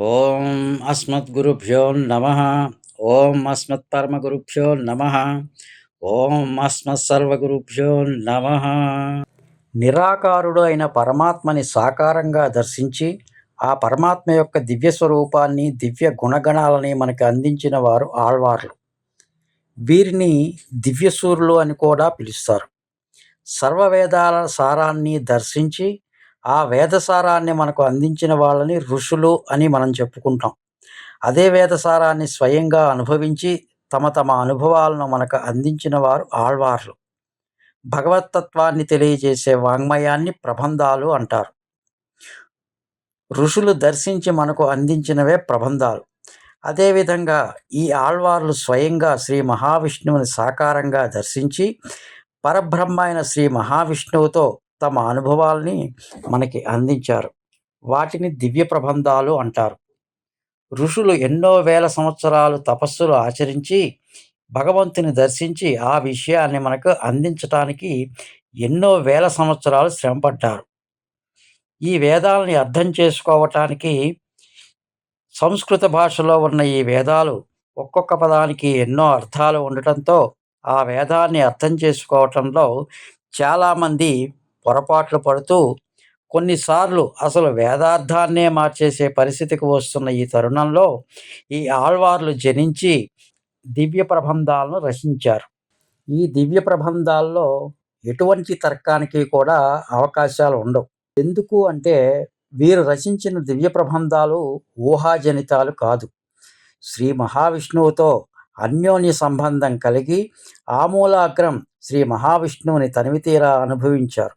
ఓం అస్మద్గురుభ్యో నమ. ఓం అస్మత్పరమగురుభ్యో నమ. ఓం అస్మత్సర్వగురుభ్యో నమ. నిరాకారుడు అయిన పరమాత్మని సాకారంగా దర్శించి ఆ పరమాత్మ యొక్క దివ్య స్వరూపాన్ని దివ్య గుణగణాలని మనకి అందించిన వారు ఆళ్వార్లు. వీరిని దివ్యసూరులు అని కూడా పిలుస్తారు. సర్వవేదాల సారాన్ని దర్శించి ఆ వేదసారాన్ని మనకు అందించిన వాళ్ళని ఋషులు అని మనం చెప్పుకుంటాం. అదే వేదసారాన్ని స్వయంగా అనుభవించి తమ తమ అనుభవాలను మనకు అందించిన వారు ఆళ్వార్లు. భగవతత్వాన్ని తెలియజేసే వాంగ్మయాన్ని ప్రబంధాలు అంటారు. ఋషులు దర్శించి మనకు అందించినవే ప్రబంధాలు. అదేవిధంగా ఈ ఆళ్వార్లు స్వయంగా శ్రీ మహావిష్ణువుని సాకారంగా దర్శించి పరబ్రహ్మ అయిన శ్రీ మహావిష్ణువుతో తమ అనుభవాల్ని మనకి అందించారు. వాటిని దివ్య ప్రబంధాలు అంటారు. ఋషులు ఎన్నో వేల సంవత్సరాలు తపస్సులు ఆచరించి భగవంతుని దర్శించి ఆ విషయాన్ని మనకు అందించటానికి ఎన్నో వేల సంవత్సరాలు శ్రమపడ్డారు. ఈ వేదాలని అర్థం చేసుకోవటానికి సంస్కృత భాషలో ఉన్న ఈ వేదాలు ఒక్కొక్క పదానికి ఎన్నో అర్థాలు ఉండటంతో ఆ వేదాన్ని అర్థం చేసుకోవటంలో చాలామంది పొరపాట్లు పడుతూ కొన్నిసార్లు అసలు వేదార్థాన్నే మార్చేసే పరిస్థితికి వస్తున్న ఈ తరుణంలో ఈ ఆళ్వార్లు జనించి దివ్య ప్రబంధాలను రచించారు. ఈ దివ్య ప్రబంధాల్లో ఎటువంటి తర్కానికి కూడా అవకాశాలు ఉండవు. ఎందుకు అంటే వీరు రచించిన దివ్య ప్రబంధాలు ఊహాజనితాలు కాదు. శ్రీ మహావిష్ణువుతో అన్యోన్య సంబంధం కలిగి ఆమూలాగ్రం శ్రీ మహావిష్ణువుని తనివితీరా అనుభవించారు.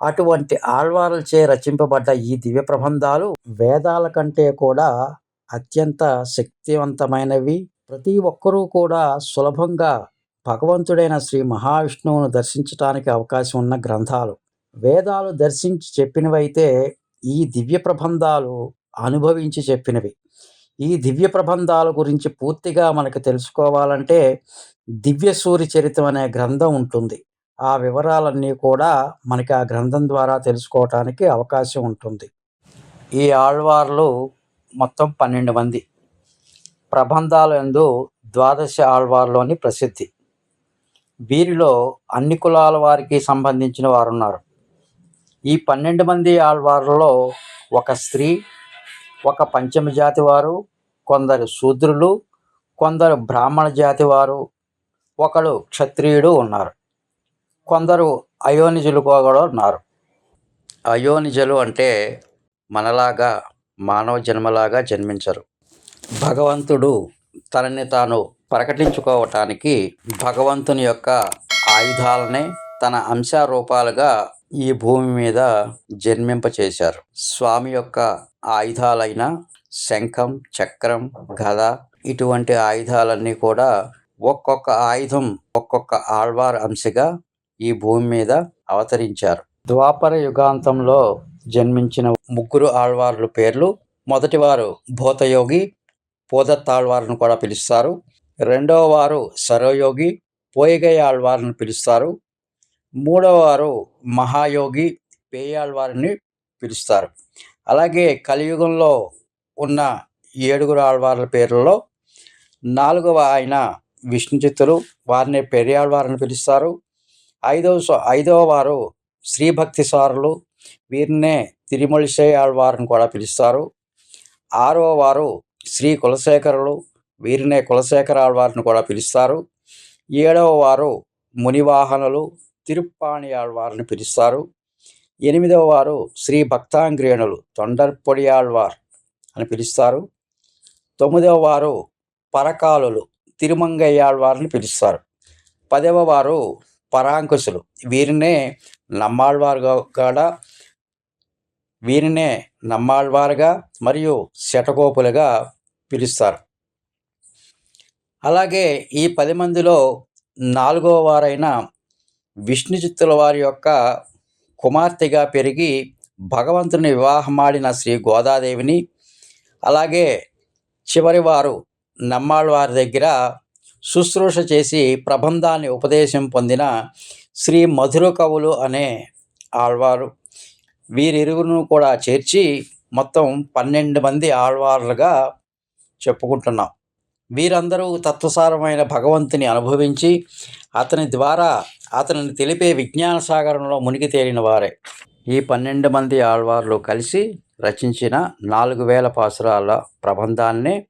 అటువంటి ఆళ్వార్లచే రచింపబడ్డ ఈ దివ్య ప్రబంధాలు వేదాల కంటే కూడా అత్యంత శక్తివంతమైనవి. ప్రతి ఒక్కరూ కూడా సులభంగా భగవంతుడైన శ్రీ మహావిష్ణువును దర్శించటానికి అవకాశం ఉన్న గ్రంథాలు. వేదాలు దర్శించి చెప్పినవైతే ఈ దివ్య ప్రబంధాలు అనుభవించి చెప్పినవి. ఈ దివ్య ప్రబంధాల గురించి పూర్తిగా మనకు తెలుసుకోవాలంటే దివ్య సూర్య చరిత్రం అనే గ్రంథం ఉంటుంది. ఆ వివరాలన్నీ కూడా మనకి ఆ గ్రంథం ద్వారా తెలుసుకోవటానికి అవకాశం ఉంటుంది. ఈ ఆళ్వార్లు మొత్తం పన్నెండు మంది. ప్రబంధాలు ఎందు ద్వాదశ ఆళ్వార్లోని ప్రసిద్ధి. వీరిలో అన్ని కులాల వారికి సంబంధించిన వారు ఉన్నారు ఈ పన్నెండు మంది ఆళ్వార్లలో ఒక స్త్రీ ఒక పంచమ జాతి వారు కొందరు శూద్రులు కొందరు బ్రాహ్మణ జాతి వారు ఒకడు క్షత్రియుడు ఉన్నారు. కొందరు అయోనిజులు కూడా ఉన్నారు. అయోనిజులు అంటే మనలాగా మానవ జన్మలాగా జన్మించరు. భగవంతుడు తనని తాను ప్రకటించుకోవటానికి భగవంతుని యొక్క ఆయుధాలనే తన అంశారూపాలుగా ఈ భూమి మీద జన్మింపచేశారు. స్వామి యొక్క ఆయుధాలైన శంఖం చక్రం గద ఇటువంటి ఆయుధాలన్నీ కూడా ఒక్కొక్క ఆయుధం ఒక్కొక్క ఆళ్వార్ అంశగా ఈ భూమి మీద అవతరించారు. ద్వాపర యుగాంతంలో జన్మించిన ముగ్గురు ఆళ్వార్ల పేర్లు మొదటివారు భూతయోగి పోదత్తాళ్వార్ను కూడా పిలుస్తారు. రెండవ వారు సరోయోగి పోయిగై ఆళ్వార్ను పిలుస్తారు. మూడవ వారు మహాయోగి పేయాళ్వారిని పిలుస్తారు. అలాగే కలియుగంలో ఉన్న ఏడుగురు ఆళ్వార్ల పేర్లలో నాలుగవ ఆయన విష్ణుచిత్తులు వారిని పెరియాళ్వారని పిలుస్తారు. ఐదవ స- ఐదవ వారు శ్రీభక్తి సారులు. వీరినే తిరుమలిసే ఆళ్వారని కూడా పిలుస్తారు. ఆరవ వారు శ్రీ కులశేఖరులు. వీరినే కులశేఖర ఆళ్వారిని కూడా పిలుస్తారు. ఏడవ వారు మునివాహనులు. తిరుప్పాణి ఆళ్వారిని పిలుస్తారు. ఎనిమిదవ వారు శ్రీ భక్తాంగ్రేణులు. తొండర్పొడి ఆళ్వార్ అని పిలుస్తారు. తొమ్మిదవ వారు పరకాలులు. తిరుమంగయ్యాళ్వారిని పిలుస్తారు. పదవ వారు పరాంకుశులు. వీరినే నమ్మాళ్వారుగా కూడా వీరినే నమ్మాళ్వారుగా మరియు శటగోపులుగా పిలుస్తారు. అలాగే ఈ పది మందిలో నాలుగవ వారైన విష్ణుచిత్తుల వారి యొక్క కుమార్తెగా పెరిగి భగవంతుని వివాహమాడిన శ్రీ గోదాదేవిని అలాగే చివరి వారు నమ్మాళ్ళవారి దగ్గర శుశ్రూష చేసి ప్రబంధాన్ని ఉపదేశం పొందిన శ్రీ మధుర కవులు అనే ఆళ్వారు. వీరిరుగును కూడా చేర్చి మొత్తం పన్నెండు మంది ఆళ్వార్లుగా చెప్పుకుంటున్నాం. వీరందరూ తత్వసారమైన భగవంతుని అనుభవించి అతని ద్వారా అతనిని తెలిపే విజ్ఞాన సాగరంలో మునిగి తేలిన వారే. ఈ పన్నెండు మంది ఆళ్వార్లు కలిసి రచించిన నాలుగు వేల పాసురాల ప్రబంధాన్నే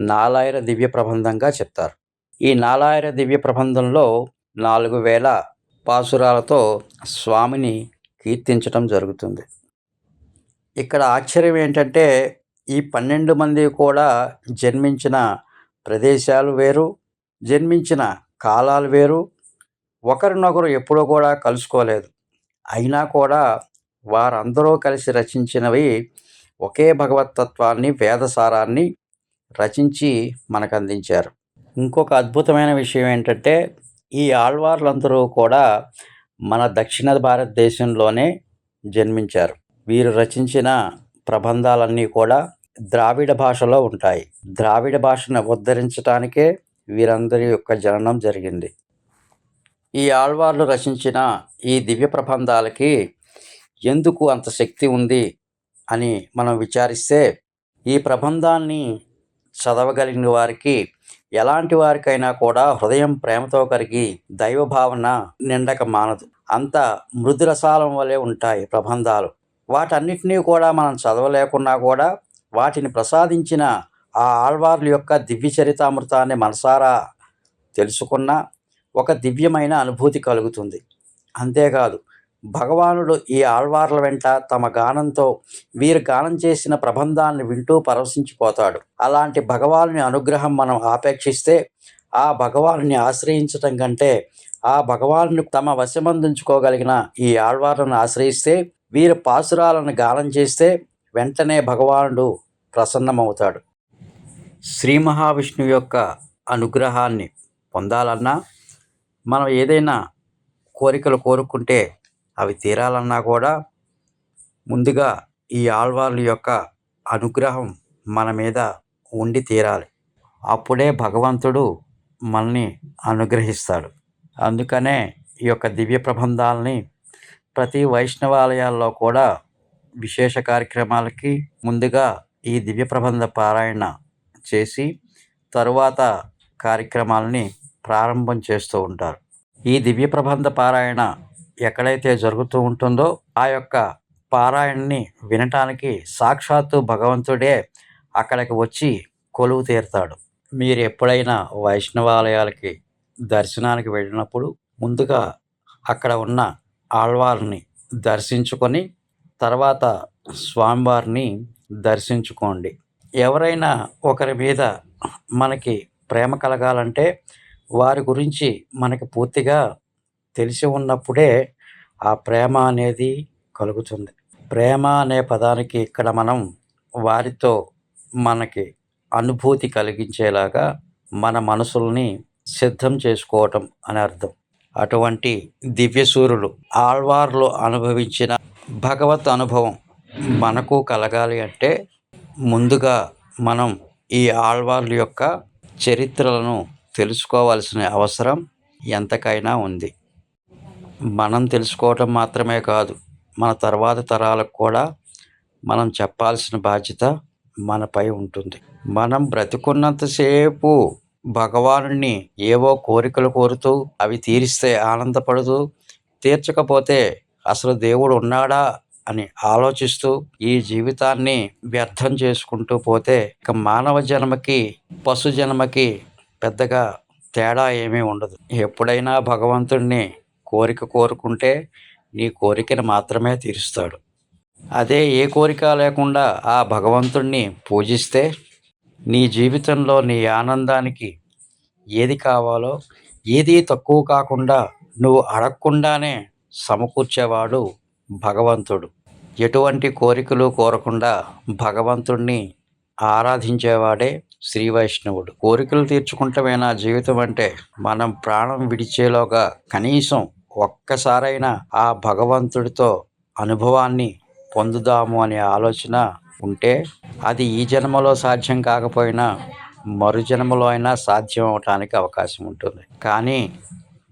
నాలాయిర దివ్య ప్రబంధంగా చెప్తారు. ఈ నాలాయర దివ్య ప్రబంధంలో నాలుగు వేల పాసురాలతో స్వామిని కీర్తించటం జరుగుతుంది. ఇక్కడ ఆశ్చర్యం ఏంటంటే ఈ పన్నెండు మంది కూడా జన్మించిన ప్రదేశాలు వేరు జన్మించిన కాలాలు వేరు. ఒకరినొకరు ఎప్పుడూ కూడా కలుసుకోలేదు. అయినా కూడా వారందరూ కలిసి రచించినవి ఒకే భగవతత్వాన్ని వేదసారాన్ని రచించి మనకు అందించారు ఇంకొక అద్భుతమైన విషయం ఏంటంటే ఈ ఆళ్వార్లందరూ కూడా మన దక్షిణ భారతదేశంలోనే జన్మించారు. వీరు రచించిన ప్రబంధాలన్నీ కూడా ద్రావిడ భాషలో ఉంటాయి. ద్రావిడ భాషను ఉద్ధరించడానికే వీరందరి యొక్క జననం జరిగింది. ఈ ఆళ్వార్లు రచించిన ఈ దివ్య ప్రబంధాలకి ఎందుకు అంత శక్తి ఉంది అని మనం విచారిస్తే ఈ ప్రబంధాన్ని చదవగలిగిన వారికి ఎలాంటి వారికైనా కూడా హృదయం ప్రేమతో కలిగి దైవభావన నిండక మానదు. అంత మృదురసాలం వలె ఉంటాయి ప్రబంధాలు. వాటన్నిటినీ కూడా మనం చదవలేకున్నా కూడా వాటిని ప్రసాదించిన ఆ ఆళ్వార్ల యొక్క దివ్య చరితామృతాన్ని మనసారా తెలుసుకున్న ఒక దివ్యమైన అనుభూతి కలుగుతుంది. అంతేకాదు భగవానుడు ఈ ఆళ్వార్ల వెంట తమ గానంతో వీరు గానం చేసిన ప్రబంధాన్ని వింటూ పరవశించిపోతాడు. అలాంటి భగవానుని అనుగ్రహం మనం ఆపేక్షిస్తే ఆ భగవానుని ఆశ్రయించటం కంటే ఆ భగవాను తమ వశమందించుకోగలిగిన ఈ ఆళ్వార్లను ఆశ్రయిస్తే వీరి పాసురాలను గానం చేస్తే వెంటనే భగవానుడు ప్రసన్నమవుతాడు. శ్రీ మహావిష్ణువు యొక్క అనుగ్రహాన్ని పొందాలన్నా మనం ఏదైనా కోరికలు కోరుకుంటే అవి తీరాలన్నా కూడా ముందుగా ఈ ఆళ్వార్ల యొక్క అనుగ్రహం మన మీద ఉండి తీరాలి. అప్పుడే భగవంతుడు మనల్ని అనుగ్రహిస్తాడు. అందుకనే ఈ యొక్క దివ్య ప్రబంధాలని ప్రతి వైష్ణవాలయాల్లో కూడా విశేష కార్యక్రమాలకి ముందుగా ఈ దివ్య ప్రబంధ పారాయణ చేసి తరువాత కార్యక్రమాలని ప్రారంభం చేస్తూ ఉంటారు. ఈ దివ్య ప్రబంధ పారాయణ ఎక్కడైతే జరుగుతూ ఉంటుందో ఆ యొక్క పారాయణని వినటానికి సాక్షాత్తు భగవంతుడే అక్కడికి వచ్చి కొలువు తీరుతాడు. మీరు ఎప్పుడైనా వైష్ణవాలయాలకి దర్శనానికి వెళ్ళినప్పుడు ముందుగా అక్కడ ఉన్న ఆళ్వారిని దర్శించుకొని తర్వాత స్వామివారిని దర్శించుకోండి. ఎవరైనా ఒకరి మీద మనకి ప్రేమ కలగాలంటే వారి గురించి మనకి పూర్తిగా తెలిసి ఉన్నప్పుడే ఆ ప్రేమ అనేది కలుగుతుంది. ప్రేమ అనే పదానికి ఇక్కడ మనం వారితో మనకి అనుభూతి కలిగించేలాగా మన మనసుల్ని సిద్ధం చేసుకోవటం అని అర్థం. అటువంటి దివ్యసూరులు ఆళ్వార్లు అనుభవించిన భగవత్ అనుభవం మనకు కలగాలి అంటే ముందుగా మనం ఈ ఆళ్వార్ల యొక్క చరిత్రలను తెలుసుకోవాల్సిన అవసరం ఎంతకైనా ఉంది. మనం తెలుసుకోవటం మాత్రమే కాదు మన తర్వాత తరాలకు కూడా మనం చెప్పాల్సిన బాధ్యత మనపై ఉంటుంది. మనం బ్రతికున్నంతసేపు భగవానుణ్ణి ఏవో కోరికలు కోరుతూ అవి తీరిస్తే ఆనందపడుతూ తీర్చకపోతే అసలు దేవుడు ఉన్నాడా అని ఆలోచిస్తూ ఈ జీవితాన్ని వ్యర్థం చేసుకుంటూ పోతే ఇక మానవ జన్మకి పశు జన్మకి పెద్దగా తేడా ఏమీ ఉండదు. ఎప్పుడైనా భగవంతుణ్ణి కోరిక కోరుకుంటే నీ కోరికను మాత్రమే తీరుస్తాడు. అదే ఏ కోరిక లేకుండా ఆ భగవంతుణ్ణి పూజిస్తే నీ జీవితంలో నీ ఆనందానికి ఏది కావాలో ఏది తక్కువ కాకుండా నువ్వు అడగకుండానే సమకూర్చేవాడు భగవంతుడు. ఎటువంటి కోరికలు కోరకుండా భగవంతుణ్ణి ఆరాధించేవాడే శ్రీ వైష్ణవుడు. కోరికలు తీర్చుకుంటమేనా జీవితం అంటే మనం ప్రాణం విడిచేలోగా కనీసం ఒక్కసారైనా ఆ భగవంతుడితో అనుభవాన్ని పొందుదాము అనే ఆలోచన ఉంటే అది ఈ జన్మలో సాధ్యం కాకపోయినా మరు జన్మలో అయినా సాధ్యం అవటానికి అవకాశం ఉంటుంది. కానీ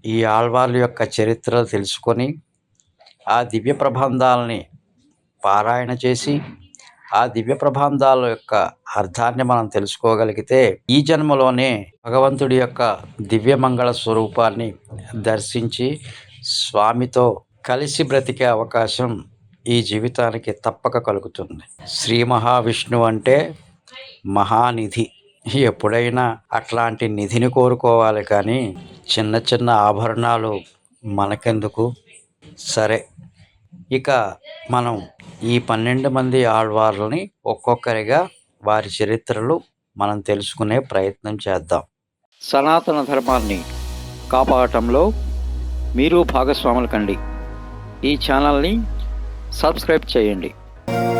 ఈ ఆళ్వార్ల యొక్క చరిత్ర తెలుసుకొని ఆ దివ్య ప్రబంధాలని పారాయణ చేసి ఆ దివ్య ప్రబంధాల యొక్క అర్థాన్ని మనం తెలుసుకోగలిగితే ఈ జన్మలోనే భగవంతుడి యొక్క దివ్య మంగళ స్వరూపాన్ని దర్శించి స్వామితో కలిసి బ్రతికే అవకాశం ఈ జీవితానికి తప్పక కలుగుతుంది. శ్రీ మహావిష్ణువు అంటే మహానిధి. ఎప్పుడైనా అట్లాంటి నిధిని కోరుకోవాలి కానీ చిన్న చిన్న ఆభరణాలు మనకెందుకు? సరే ఇక మనం ఈ పన్నెండు మంది ఆళ్వార్లని ఒక్కొక్కరిగా వారి చరిత్రలు మనం తెలుసుకునే ప్రయత్నం చేద్దాం. సనాతన ధర్మాన్ని కాపాడటంలో మీరు భాగస్వాములు కండి. ఈ ఛానల్ని సబ్స్క్రైబ్ చేయండి.